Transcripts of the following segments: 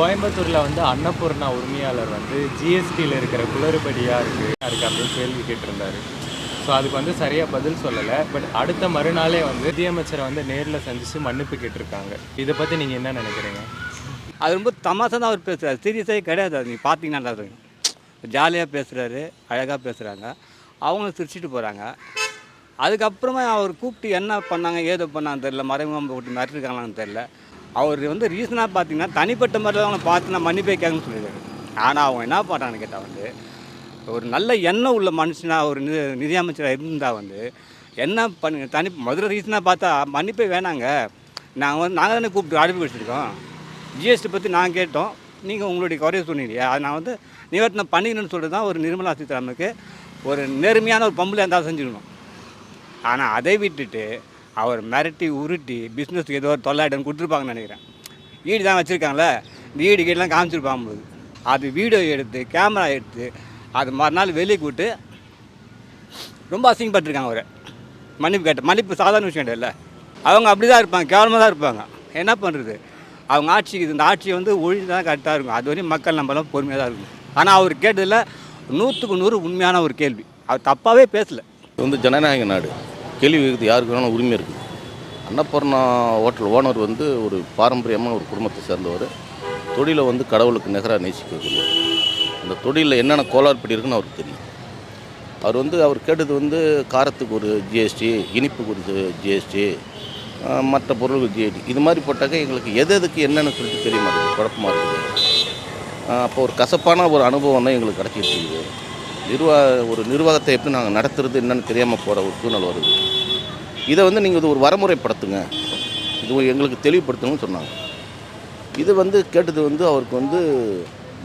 கோயம்புத்தூரில் வந்து அன்னபூர்ணா உரிமையாளர் வந்து ஜிஎஸ்டியில் இருக்கிற குளறுபடியாக இருக்குது அப்படின்னு கேள்வி கேட்டிருந்தார். ஸோ அதுக்கு வந்து சரியாக பதில் சொல்லலை. பட் அடுத்த மறுநாளே வந்து நிதியமைச்சரை வந்து நேரில் சந்தித்து மன்னிப்பு கேட்டிருக்காங்க. இதை பற்றி நீங்கள் என்ன நினைக்கிறீங்க? அது ரொம்ப தமாசாக தான் அவர் பேசுகிறார் சீரியஸாகவே கிடையாது அது. நீங்கள் பார்த்தீங்கன்னா நல்லா ஜாலியாக பேசுகிறாரு அழகாக பேசுகிறாங்க அவங்களும் சிரிச்சிட்டு போகிறாங்க அதுக்கப்புறமா அவர் கூப்பிட்டு என்ன பண்ணாங்க ஏதோ பண்ணாங்கன்னு தெரில மறைமுகம் போட்டு மிரட்டிருக்காங்களான்னு தெரில அவர் வந்து ரீசனாக பார்த்தீங்கன்னா தனிப்பட்ட முறையில் அவங்களை பார்த்து நான் மன்னிப்பே கேட்கணும்னு சொல்லியிருக்காரு. ஆனால் அவங்க என்ன பண்ணுறான்னு கேட்டால் வந்து ஒரு நல்ல எண்ணம் உள்ள மனுஷனாக ஒரு நிதி நிதியமைச்சராக இருந்தால் வந்து என்ன பண்ணு தனி முதல்ல ரீசனாக பார்த்தா மன்னிப்பே வேணாங்க. நாங்கள் வந்து நாங்கள் தானே கூப்பிட்டு அனுப்பி வச்சுருக்கோம். ஜிஎஸ்டி பற்றி நான் கேட்டோம். நீங்கள் உங்களுடைய குறைய சொன்னீங்க. அதை நான் வந்து நிவர்த்தனம் பண்ணிக்கணும்னு சொல்லிட்டு தான் ஒரு நிர்மலா சீதாராமனுக்கு ஒரு நேர்மையான ஒரு பம்புல இருந்தால் செஞ்சுக்கணும். ஆனால் அதை விட்டுட்டு அவர் மிரட்டி உருட்டி பிஸ்னஸ்க்கு ஏதோ ஒரு தொள்ளாயிரம் கொடுத்துருப்பாங்கன்னு நினைக்கிறேன். வீடு தான் வச்சுருக்காங்களே இந்த வீடு கீடெலாம் காமிச்சிருப்பாங்க போது. அது வீடியோ எடுத்து கேமரா எடுத்து அது மறுநாள் வெளியே கூப்பிட்டு ரொம்ப அசிங்கப்பட்டிருக்காங்க அவரை. மன்னிப்பு கேட்ட மன்னிப்பு சாதாரண விஷயம் இல்லை அவங்க அப்படி தான் இருப்பாங்க கேவலமாக தான் இருப்பாங்க. என்ன பண்ணுறது அவங்க ஆட்சிக்கு இந்த ஆட்சி வந்து ஒழிஞ்சு தான் கரெக்டாக இருக்கும். அது வரையும் மக்கள் நம்மளாம் பொறுமையாக தான் இருக்கும். ஆனால் அவர் கேட்டதில் நூற்றுக்கு நூறு உண்மையான ஒரு கேள்வி. அவர் தப்பாகவே பேசலை. இது வந்து ஜனநாயக நாடு. கேள்வி கேட்குறது யாருக்கு வேணாலும் உரிமை இருக்குது அன்னபூர்ணா ஹோட்டல் ஓனர் வந்து ஒரு பாரம்பரியமான ஒரு குடும்பத்தை சேர்ந்தவர். தொழிலை வந்து கடவுளுக்கு நிகராக நேசிக்கக்கூடியவர். அந்த தொழிலில் என்னென்ன கோளாறுபடி இருக்குன்னு அவருக்கு தெரியும். அவர் வந்து அவர் கேட்டது வந்து காரத்துக்கு ஒரு ஜிஎஸ்டி இனிப்புக்கு ஒரு ஜிஎஸ்டி மற்ற பொருளுக்கு ஜிஎஸ்டி இது மாதிரி போட்டாக்க எங்களுக்கு எது எதுக்கு என்னென்னு சொல்லிட்டு தெரிய மாட்டேங்குது குழப்பமாக இருக்குது. அப்போ ஒரு கசப்பான ஒரு அனுபவம் தான் எங்களுக்கு கிடச்சிட்டு இருக்குது. நிர்வாக ஒரு நிர்வாகத்தை எப்படி நாங்கள் நடத்துறது என்னன்னு தெரியாமல் போகிற ஒரு சூழ்நிலை வருது. இதை வந்து நீங்கள் இது ஒரு வரமுறைப்படுத்துங்க. இது எங்களுக்கு தெளிவுபடுத்தணும்னு சொன்னாங்க. இது வந்து கேட்டது வந்து அவருக்கு வந்து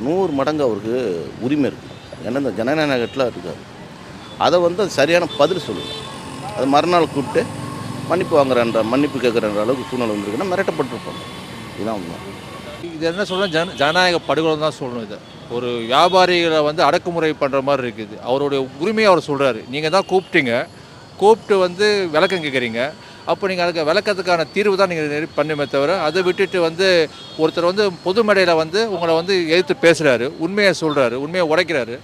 நூறு மடங்கு அவருக்கு உரிமை இருக்குது ஏன்னா இந்த ஜனநாயகத்தில் இருக்காது அதை வந்து அது சரியான பதில் சொல்லுங்கள் அது மறுநாள் கூப்பிட்டு மன்னிப்பு வாங்குறன்ற மன்னிப்பு கேட்குறன்ற அளவுக்கு சூழ்நிலை வந்திருக்குன்னா மிரட்டப்பட்டிருப்பாங்க. இதுதான் உண்மை. இது என்ன சொல்கிறேன் ஜன ஜனநாயக படுகொலை தான் சொல்லணும் இதை. ஒரு வியாபாரிகளை வந்து அடக்குமுறை பண்ணுற மாதிரி இருக்குது. அவருடைய உரிமையை அவர் சொல்கிறாரு நீங்கள் தான் கூப்பிட்டீங்க. கூப்பிட்டு வந்து விளக்கம் கேட்குறீங்க அப்போ நீங்கள் அதுக்கு விளக்கத்துக்கான தீர்வு தான் நீங்கள் பண்ணுமே தவிர அதை விட்டுட்டு வந்து ஒருத்தர் வந்து பொது மேடையில் வந்து உங்களை வந்து எதிர்த்து பேசுகிறாரு உண்மையை சொல்கிறாரு உண்மையை உடைக்கிறாரு.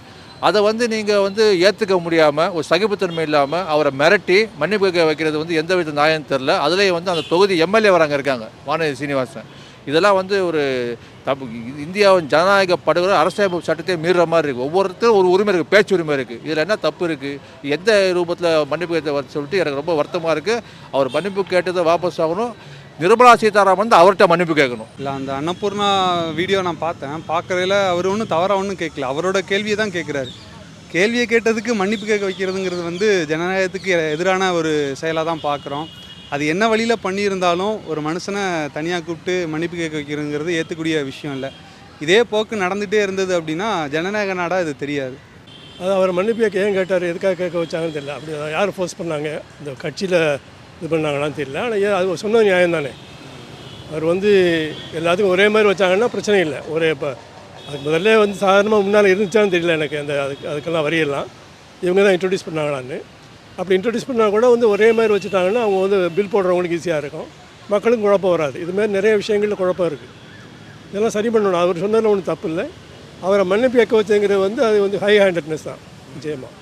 அதை வந்து நீங்கள் வந்து ஏற்றுக்க முடியாமல் ஒரு சகிப்புத்தன்மை இல்லாமல் அவரை மிரட்டி மன்னிப்பு வைக்கிறது வந்து எந்த வித நியாயம் தெரில அதுலேயும் வந்து அந்த தொகுதி எம்எல்ஏ வராங்க இருக்காங்க. வானதி சீனிவாசன். இதெல்லாம் வந்து ஒரு தப்பு இந்தியாவின் ஜனநாயக படுகொலை அரசியல் சட்டத்தை மீறுற மாதிரி இருக்குது ஒவ்வொருத்தரும் ஒரு உரிமை இருக்குது பேச்சு உரிமை இருக்குது இதில் என்ன தப்பு இருக்குது எந்த ரூபத்தில் மன்னிப்பு கேட்ட சொல்லிட்டு எனக்கு ரொம்ப வருத்தமாக இருக்குது அவர் மன்னிப்பு கேட்டதை வாபஸ் ஆகணும் நிர்மலா சீதாராமன் வந்து அவர்கிட்ட மன்னிப்பு கேட்கணும். இல்லை அந்த அன்னபூர்ணா வீடியோ நான் பார்த்தேன். பார்க்குறதுல அவர் ஒன்றும் தவறாக ஒன்றும் கேட்கல. அவரோட கேள்வியை தான் கேட்குறாரு. கேள்வியை கேட்டதுக்கு மன்னிப்பு கேட்க வைக்கிறதுங்கிறது வந்து ஜனநாயகத்துக்கு எதிரான ஒரு செயலாக தான் பார்க்குறோம். அது என்ன வழியில் பண்ணியிருந்தாலும் ஒரு மனுஷனை தனியாக கூப்பிட்டு மன்னிப்பு கேட்க வைக்கிறதுங்கிறது ஏற்றக்கூடிய விஷயம் இல்லை. இதே போக்கு நடந்துகிட்டே இருந்தது அப்படின்னா ஜனநாயக நாடாக இது தெரியாது. அது அவர் மன்னிப்பு கேட்க ஏன் கேட்டார்? எதுக்காக கேட்க வச்சாங்கன்னு தெரியல. அப்படி யார் ஃபோர்ஸ் பண்ணாங்க? இந்த கட்சியில் இது பண்ணாங்களான்னு தெரியல. ஆனால் ஏன் அது சொன்ன நியாயம் தானே. அவர் வந்து எல்லாத்துக்கும் ஒரே மாதிரி வச்சாங்கன்னா பிரச்சனை இல்லை. ஒரே இப்போ அதுக்கு முதல்ல வந்து சாதாரணமாக முன்னால் இருந்துச்சான்னு தெரியல எனக்கு. அந்த அதுக்கு அதுக்கெல்லாம் வரியெல்லாம் இவங்க தான் இன்ட்ரடியூஸ் பண்ணாங்களான்னு. அப்படி இன்ட்ரடியூஸ் பண்ணால் கூட வந்து ஒரே மாதிரி வச்சுட்டாங்கன்னா அவங்க வந்து பில் போடுறவங்களுக்கு ஈஸியாக இருக்கும். மக்களுக்கும் குழப்பம் வராது. இதுமாரி நிறைய விஷயங்களில் குழப்பம் இருக்குது இதெல்லாம் சரி பண்ணணும். அவர் சொன்னதில் ஒன்றும் தப்பு இல்லை. அவரை மன்னிப்பு கேட்க வச்சுங்கிறது வந்து அது வந்து ஹை ஹேண்டட்னஸ் தான் நிச்சயமாக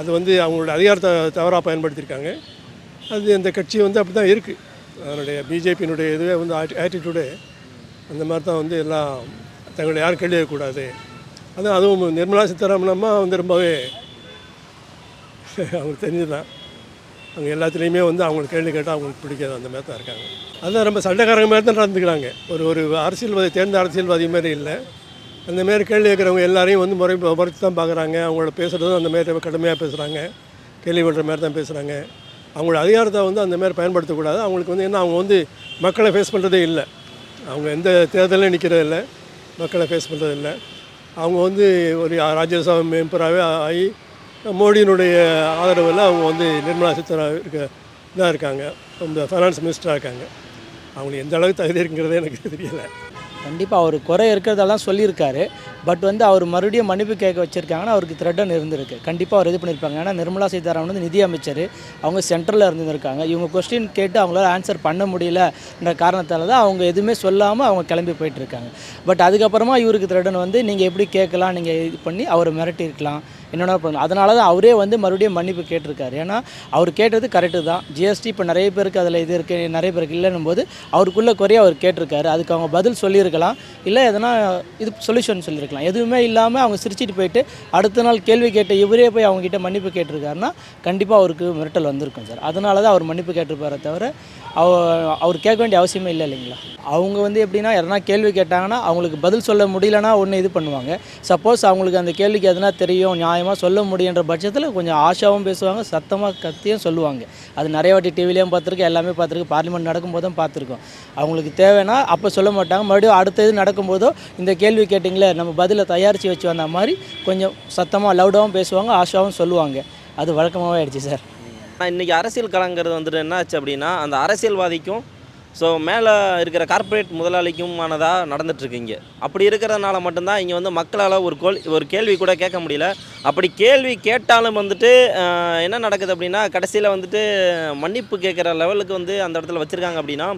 அது வந்து அவங்களோட அதிகாரத்தை தவறாக பயன்படுத்தியிருக்காங்க. அது இந்த கட்சி வந்து அப்படி தான் இருக்குது அதனுடைய பிஜேபியினுடைய இதுவே வந்து ஆட்டிடியூடே அந்த மாதிரி தான் வந்து எல்லாம் தங்களை யாரும் கேள்வி கேட்கக்கூடாது. அதுவும் நிர்மலா சீதாராமன் அம்மா வந்து ரொம்பவே அவங்களுக்கு தெரிஞ்சுதான். அவங்க எல்லாத்துலேயுமே வந்து அவங்களுக்கு கேள்வி கேட்டால் அவங்களுக்கு பிடிக்காது அந்த மாதிரி தான் இருக்காங்க. அதுதான் ரொம்ப சண்டைக்காரங்க மாதிரி தான் நடந்துக்கிறாங்க. ஒரு ஒரு அரசியல்வாதி தேர்ந்த அரசியல்வாதி மாதிரி இல்லை. அந்த மாரி கேள்வி கேட்குறவங்க எல்லாரையும் வந்து முறை முறைச்சு தான் பார்க்குறாங்க அவங்களோட பேசுகிறதும் அந்த மாரி கடுமையாக பேசுகிறாங்க கேள்வி பண்ணுற மாதிரி தான் பேசுகிறாங்க அவங்களோட அதிகாரத்தை வந்து அந்த மாதிரி பயன்படுத்தக்கூடாது. அவங்களுக்கு வந்து என்ன அவங்க வந்து மக்களை ஃபேஸ் பண்ணுறதே இல்லை. அவங்க எந்த தேர்தலையும் நிற்கிறது இல்லை. மக்களை ஃபேஸ் பண்ணுறது இல்லை. அவங்க வந்து ஒரு ராஜ்யசபா மெம்பராகவே ஆகி மோடியினுடைய ஆதரவில் அவங்க வந்து நிர்மலா சீதாரா இருக்க இதாக இருக்காங்க இந்த ஃபைனான்ஸ் மினிஸ்டராக இருக்காங்க. அவங்களுக்கு எந்த அளவுக்கு தகுதி இருக்குங்கிறதே எனக்கு தெரியலை. கண்டிப்பாக அவர் குறை இருக்கிறதெல்லாம் சொல்லியிருக்காரு. பட் வந்து அவர் மறுபடியும் மன்னிப்பு கேட்க வச்சுருக்காங்கன்னா அவருக்கு த்ரெட்டன் இருந்திருக்கு. கண்டிப்பாக அவர் இது பண்ணியிருப்பாங்க. ஏன்னா நிர்மலா சீதாராமன் வந்து நிதி அமைச்சர். அவங்க சென்ட்ரலில் இருந்திருக்காங்க. இவங்க கொஸ்டின் கேட்டு அவங்களால ஆன்சர் பண்ண முடியலன்ற காரணத்தால் தான் அவங்க எதுவுமே சொல்லாமல் அவங்க கிளம்பி போயிட்டு இருக்காங்க. பட் அதுக்கப்புறமா இவருக்கு த்ரெட்டன் வந்து நீங்கள் எப்படி கேட்கலாம் நீங்கள் இது பண்ணி அவரை மிரட்டியிருக்கலாம். என்னென்ன பண்ணலாம் அதனால தான் அவரே வந்து மறுபடியும் மன்னிப்பு கேட்டிருக்காரு. ஏன்னா அவர் கேட்டது கரெக்டு தான். ஜிஎஸ்டி இப்போ நிறைய பேருக்கு அதில் இது இருக்குது நிறைய பேருக்கு இல்லைன்னும் போது அவருக்குள்ள குறைய அவர் கேட்டிருக்காரு. அதுக்கு அவங்க பதில் சொல்லியிருக்கலாம். இல்லை எதனா இது சொல்யூஷன் சொல்லியிருக்கலாம். எதுவுமே இல்லாமல் அவங்க சிரிச்சிட்டு போயிட்டு அடுத்த நாள் கேள்வி கேட்ட இவரே போய் அவங்ககிட்ட மன்னிப்பு கேட்டிருக்காருன்னா கண்டிப்பாக அவருக்கு மிரட்டல் வந்திருக்கும் சார். அதனால தான் அவர் மன்னிப்பு கேட்டிருப்பாரே தவிர அவ அவர் கேட்க வேண்டிய அவசியமே இல்லை இல்லைங்களா? அவங்க வந்து எப்படின்னா யாருனா கேள்வி கேட்டாங்கன்னா அவங்களுக்கு பதில் சொல்ல முடியலன்னா ஒன்று இது பண்ணுவாங்க. சப்போஸ் அவங்களுக்கு அந்த கேள்விக்கு எதனா தெரியும் நியாயம் நியாயமாக சொல்ல முடியுன்ற பட்சத்தில் கொஞ்சம் ஆஷாவும் பேசுவாங்க சத்தமாக கத்தியும் சொல்லுவாங்க. அது நிறைய வாட்டி டிவிலையும் பார்த்துருக்கோம் எல்லாமே பார்த்துருக்கு பார்லிமெண்ட் நடக்கும்போதும் பார்த்துருக்கோம். அவங்களுக்கு தேவைன்னா அப்போ சொல்ல மாட்டாங்க. மறுபடியும் அடுத்த இது நடக்கும்போதோ இந்த கேள்வி கேட்டிங்களே நம்ம பதிலை தயாரித்து வச்சு வந்த மாதிரி கொஞ்சம் சத்தமாக லவுடாகவும் பேசுவாங்க ஆஷாவும் சொல்லுவாங்க. அது வழக்கமாகவே ஆயிடுச்சு சார். ஆனால் இன்றைக்கி அரசியல் களங்கிறது வந்துட்டு என்ன ஆச்சு அப்படின்னா அந்த அரசியல்வாதிக்கும் ஸோ மேலே இருக்கிற கார்ப்பரேட் முதலாளிக்குமானதாக நடந்துட்டுருக்கு இங்கே. அப்படி இருக்கிறதுனால மட்டும்தான் இங்கே வந்து மக்களால் ஒரு கோல் ஒரு கேள்வி கூட கேட்க முடியல. அப்படி கேள்வி கேட்டாலும் வந்துட்டு என்ன நடக்குது அப்படின்னா கடைசியில் வந்துட்டு மன்னிப்பு கேட்குற லெவலுக்கு வந்து அந்த இடத்துல வச்சுருக்காங்க அப்படின்னா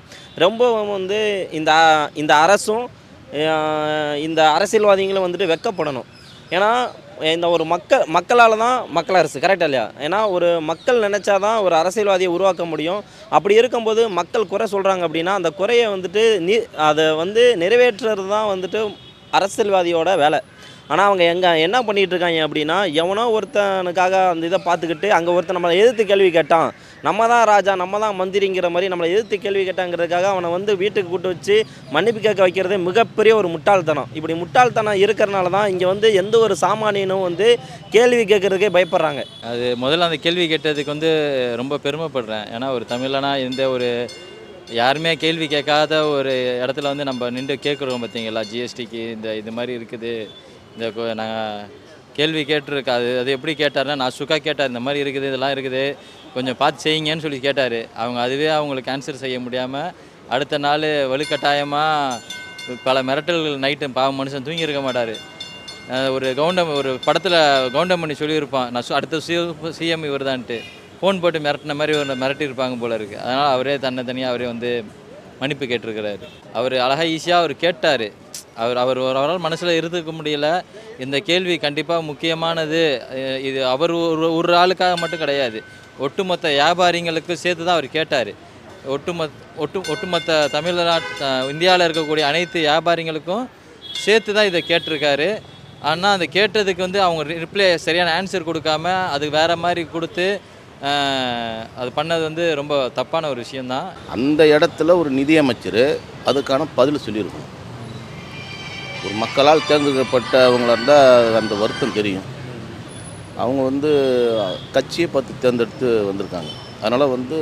ரொம்பவும் வந்து இந்த இந்த அரசும் இந்த அரசியல்வாதிகளும் வந்துட்டு வெக்கப்படணும். ஏன்னா இந்த ஒரு மக்கள் மக்களால் தான் மக்கள் அரசு கரெக்டாக இல்லையா? ஏன்னா ஒரு மக்கள் நினச்சா தான் ஒரு அரசியல்வாதியை உருவாக்க முடியும். அப்படி இருக்கும்போது மக்கள் குறை சொல்கிறாங்க அப்படின்னா அந்த குறையை வந்துட்டு நீ அதை வந்து நிறைவேற்றுறது தான் வந்துட்டு அரசியல்வாதியோட வேலை. ஆனால் அவங்க எங்கே என்ன பண்ணிகிட்டு இருக்காங்க அப்படின்னா எவனோ ஒருத்தனுக்காக அந்த இதை பார்த்துக்கிட்டு அங்கே ஒருத்தன் நம்மளை எதிர்த்து கேள்வி கேட்டான். நம்ம தான் ராஜா நம்ம தான் மந்திரிங்கிற மாதிரி நம்மளை எதிர்த்து கேள்வி கேட்டாங்கிறதுக்காக அவனை வந்து வீட்டுக்கு கூட்டு வச்சு மன்னிப்பு கேட்க வைக்கிறது மிகப்பெரிய ஒரு முட்டாள்தனம். இப்படி முட்டாள்தனம் இருக்கிறனால தான் இங்கே வந்து எந்த ஒரு சாமானியனும் வந்து கேள்வி கேட்கறதுக்கே பயப்படுறாங்க. அது முதல்ல அந்த கேள்வி கேட்டதுக்கு வந்து ரொம்ப பெருமைப்படுறேன். ஏன்னா ஒரு தமிழனா எந்த ஒரு யாருமே கேள்வி கேட்காத ஒரு இடத்துல வந்து நம்ம நின்று கேட்குறோம் பார்த்தீங்களா? ஜிஎஸ்டிக்கு இந்த இது மாதிரி இருக்குது. இந்த நாங்கள் நான் கேள்வி கேட்டிருக்க அது அது எப்படி கேட்டார்னா நான் சுக்கா கேட்டார் இந்த மாதிரி இருக்குது இதெல்லாம் இருக்குது. கொஞ்சம் பார்த்து செய்யுங்கன்னு சொல்லி கேட்டார். அவங்க அதுவே அவங்களுக்கு ஆன்சர் செய்ய முடியாமல் அடுத்த நாள் வலுக்கட்டாயமாக பல மிரட்டல்கள் நைட்டு பாவம் மனுஷன் தூங்கி இருக்க மாட்டார். ஒரு கவுண்டம் ஒரு படத்தில் கவுண்டம் பண்ணி சொல்லியிருப்பான் நான் சு- அடுத்த சிஎம் இவர் தான்ட்டு ஃபோன் போட்டு மிரட்டின மாதிரி ஒரு மிரட்டியிருப்பாங்க போல இருக்குது அதனால் அவரே தன்னை தனியாக அவரே வந்து மன்னிப்பு கேட்டிருக்கிறாரு. அவர் அழகாக ஈஸியாக அவர் கேட்டார். அவர் அவர் ஒரு அவரால் மனசில் இருந்துக்க முடியல. இந்த கேள்வி கண்டிப்பாக முக்கியமானது. இது அவர் ஒரு ஒரு ஆளுக்காக மட்டும் கிடையாது. ஒட்டுமொத்த வியாபாரிங்களுக்கும் சேர்த்து தான் அவர் கேட்டார். ஒட்டுமொத் ஒட்டு ஒட்டுமொத்த தமிழ்நாட் இந்தியாவில் இருக்கக்கூடிய அனைத்து வியாபாரிங்களுக்கும் சேர்த்து தான் இதை கேட்டிருக்காரு. ஆனால் அந்த கேட்டதுக்கு வந்து அவங்க ரிப்ளை சரியான ஆன்சர் கொடுக்காம அது வேறு மாதிரி கொடுத்து அது பண்ணது வந்து ரொம்ப தப்பான ஒரு விஷயந்தான் அந்த இடத்துல ஒரு நிதியமைச்சர் அதுக்கான பதில் சொல்லியிருக்கணும். ஒரு மக்களால் தேர்ந்தெடுக்கப்பட்டவங்களாக இருந்தால் அந்த வருத்தம் தெரியும். அவங்க வந்து கட்சியை பார்த்து தேர்ந்தெடுத்து வந்திருக்காங்க. அதனால் வந்து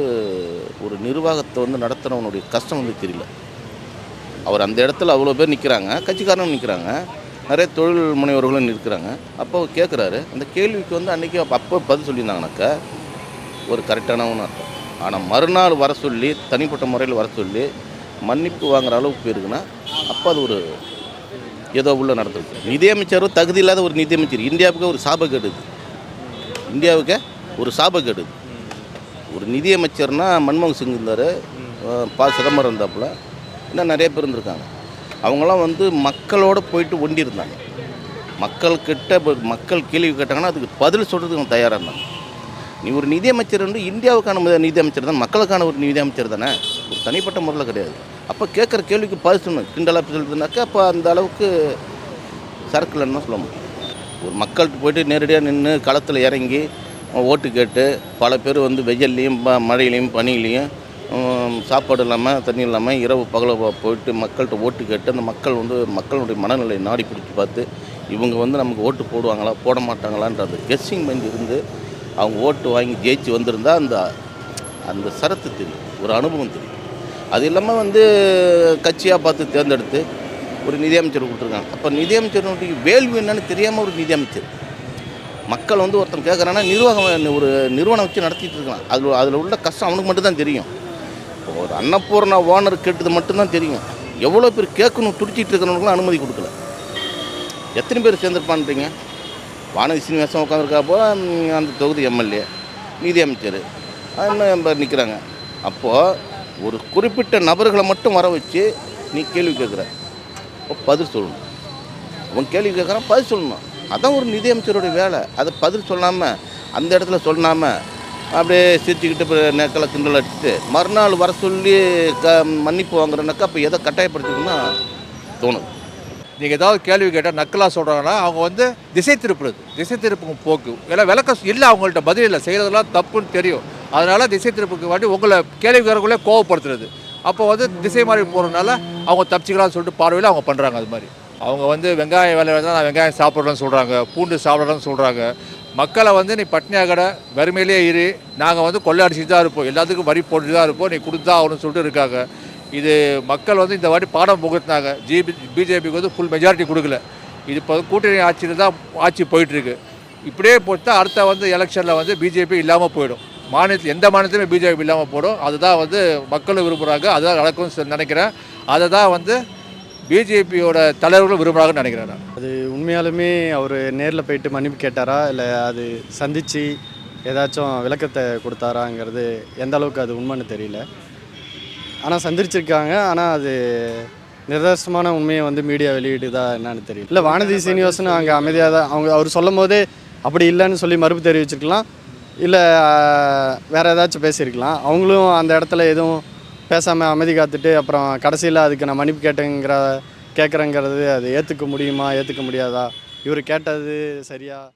ஒரு நிர்வாகத்தை வந்து நடத்துகிறவனுடைய கஷ்டம் வந்து தெரியல. அவர் அந்த இடத்துல அவ்வளோ பேர் நிற்கிறாங்க கட்சிக்காரனும் நிற்கிறாங்க நிறைய தொழில் முனைவர்களும் நிற்கிறாங்க. அப்போ கேட்குறாரு அந்த கேள்விக்கு வந்து அன்றைக்கி அப்போ பதில் சொல்லியிருந்தாங்கனாக்கா ஒரு கரெக்டானவனு அர்த்தம். ஆனால் மறுநாள் வர சொல்லி தனிப்பட்ட முறையில் வர சொல்லி மன்னிப்பு வாங்குற அளவுக்கு போயிருக்குன்னா அப்போ அது ஒரு ஏதோ உள்ள நடந்திருக்கு. நிதியமைச்சரும் தகுதி இல்லாத ஒரு நிதியமைச்சர். இந்தியாவுக்கு ஒரு சாபம் கெடுது இந்தியாவுக்கு ஒரு சாபக்கேடு. ஒரு நிதியமைச்சர்னா மன்மோகன் சிங் இருந்தார் ப. சிதம்பரம் இருந்தாப்புல. இன்னும் நிறைய பேர் இருந்திருக்காங்க. அவங்களாம் வந்து மக்களோட போயிட்டு ஒண்டி இருந்தாங்க. மக்கள்கிட்ட மக்கள் கேள்வி கேட்டாங்கன்னா அதுக்கு பதில் சொல்கிறதுக்கு அவங்க தயாராக இருந்தாங்க. நீ ஒரு நிதியமைச்சர் வந்து இந்தியாவுக்கான நிதியமைச்சர் தான் மக்களுக்கான ஒரு நிதியமைச்சர் தானே? ஒரு தனிப்பட்ட முறையில் கிடையாது. அப்போ கேட்குற கேள்விக்கு பதில் சொல்லணும். கிண்டலாக சொல்றதுனாக்கா அப்போ அந்த அளவுக்கு சரக்குலன்னு சொல்ல முடியும். ஒரு மக்கள்கிட்ட போயிட்டு நேரடியாக நின்று களத்தில் இறங்கி ஓட்டு கேட்டு பல பேர் வந்து வெயில்லையும் ப- மழையிலையும் பனியிலையும் சாப்பாடு இல்லாமல் தண்ணி இல்லாமல் இரவு பகல போயிட்டு மக்கள்கிட்ட ஓட்டு கேட்டு அந்த மக்கள் வந்து மக்களுடைய மனநிலை நாடி பிடிச்சி பார்த்து இவங்க வந்து நமக்கு ஓட்டு போடுவாங்களா போட மாட்டாங்களான்றது கெஸ்ஸிங் மைண்ட் இருந்து அவங்க ஓட்டு வாங்கி ஜெயிச்சு வந்திருந்தா அந்த அந்த சரத்து தெரியும் ஒரு அனுபவம் தெரியும். அது இல்லாமல் வந்து கட்சியாக பார்த்து தேர்ந்தெடுத்து ஒரு நிதியமைச்சர் கொடுத்துருக்காங்க. அப்போ நிதியமைச்சருடைய வேள்வி என்னன்னு தெரியாமல் ஒரு நிதியமைச்சர். மக்கள் வந்து ஒருத்தன் கேட்குறான்னா நிர்வாகம் ஒரு நிறுவனம் வச்சு நடத்திட்டு இருக்கலாம். அதில் அதில் உள்ள கஷ்டம் அவனுக்கு மட்டும்தான் தெரியும். ஒரு அன்னபூர்ணா ஓனர் கேட்டது மட்டும்தான் தெரியும். எவ்வளோ பேர் கேட்கணும் துடிச்சிட்டு இருக்கிறவங்களும் அனுமதி கொடுக்கல. எத்தனை பேர் சேர்ந்துருப்பான்றீங்க? வானதி சீனிவாசன் உட்காந்துருக்காப்போ அந்த தொகுதி எம்எல்ஏ நீதி அமைச்சர் இன்னும் நிற்கிறாங்க அப்போது ஒரு குறிப்பிட்ட நபர்களை மட்டும் வர வச்சு நீ கேள்வி கேட்குற அப்போ பதில் சொல்லணும். அவன் கேள்வி கேட்குறான் பதில் சொல்லணும். அதான் ஒரு நிதியமைச்சருடைய வேலை. அதை பதில் சொல்லாமல் அந்த இடத்துல சொல்லாமல் அப்படியே சிரிச்சுக்கிட்டு இப்போ நெக்கலை கிண்டல் அடிச்சுட்டு மறுநாள் வர சொல்லி க மன்னிப்பு வாங்குறனாக்கா அப்போ எதை கட்டாயப்படுத்திக்கணும்னா தோணும் நீங்கள் ஏதாவது கேள்வி கேட்டால் நக்கலாக சொல்கிறாங்கன்னா அவங்க வந்து திசை திருப்புறது திசை திருப்புக்கும் போக்கு. எல்லாம் விளக்க இல்லை அவங்கள்ட்ட பதில் இல்லை. செய்கிறதெல்லாம் தப்புன்னு தெரியும். அதனால் திசை திருப்புக்கு வாட்டி உங்களை கேள்வி கேட்கக்குள்ளே கோவப்படுத்துறது. அப்போ வந்து திசை மாறி போகிறதுனால அவங்க தப்பிச்சிக்கலாம்னு சொல்லிட்டு பார்வையில் அவங்க பண்ணுறாங்க அது மாதிரி. அவங்க வந்து வெங்காய வேலை தான் நான் வெங்காயம் சாப்பிட்றேன்னு சொல்கிறாங்க பூண்டு சாப்பிட்றேன்னு சொல்கிறாங்க மக்களை வந்து நீ பட்னியாக கடை வறுமையிலே இரு. நாங்கள் வந்து கொள்ளை அடிச்சுட்டு தான் இருப்போம். எல்லாத்துக்கும் வரி போட்டு தான் இருப்போம். நீ கொடுத்தா ஆகணும்னு சொல்லிட்டு இருக்காங்க. இது மக்கள் வந்து இந்த வாட்டி பாடம் புகுத்தினாங்க. ஜிபி பிஜேபிக்கு வந்து ஃபுல் மெஜாரிட்டி கொடுக்கல. இது இப்போ கூட்டணி ஆட்சியில் தான் ஆட்சி போயிட்டுருக்கு இப்படியே போட்டால் அடுத்த வந்து எலெக்ஷனில் வந்து பிஜேபி இல்லாமல் போயிடும். மாநிலத்தில் எந்த மாநிலத்திலுமே பிஜேபி இல்லாமல் போடும். அதுதான் வந்து மக்களும் விரும்புகிறாங்க அதுதான் நடக்கும்னு நினைக்கிறேன். அதை தான் வந்து பிஜேபியோட தலைவர்களும் விரும்புகிறாங்கன்னு நினைக்கிறேன் நான். அது உண்மையாலுமே அவர் நேரில் போயிட்டு மன்னிப்பு கேட்டாரா? இல்லை அது சந்தித்து ஏதாச்சும் விளக்கத்தை கொடுத்தாராங்கிறது எந்த அளவுக்கு அது உண்மைன்னு தெரியல. ஆனால் சந்திச்சிருக்காங்க. ஆனால் அது நிரதர்சமான உண்மையை வந்து மீடியா வெளியிடுதா என்னன்னு தெரியல. இல்லை வானதி சீனிவாசன் அங்கே அமைதியாக தான் அவங்க அவர் சொல்லும் போதே அப்படி இல்லைன்னு சொல்லி மறுப்பு தெரிவிச்சிருக்கலாம். இல்லை வேறு ஏதாச்சும் பேசியிருக்கலாம். அவங்களும் அந்த இடத்துல எதுவும் பேசாமல் அமைதி காத்துட்டு அப்புறம் கடைசியில் அதுக்கு நான் மன்னிப்பு கேட்டேங்கிற கேட்குறேங்கிறது அது ஏற்றுக்க முடியுமா ஏற்றுக்க முடியாதா? இவர் கேட்டது சரியா?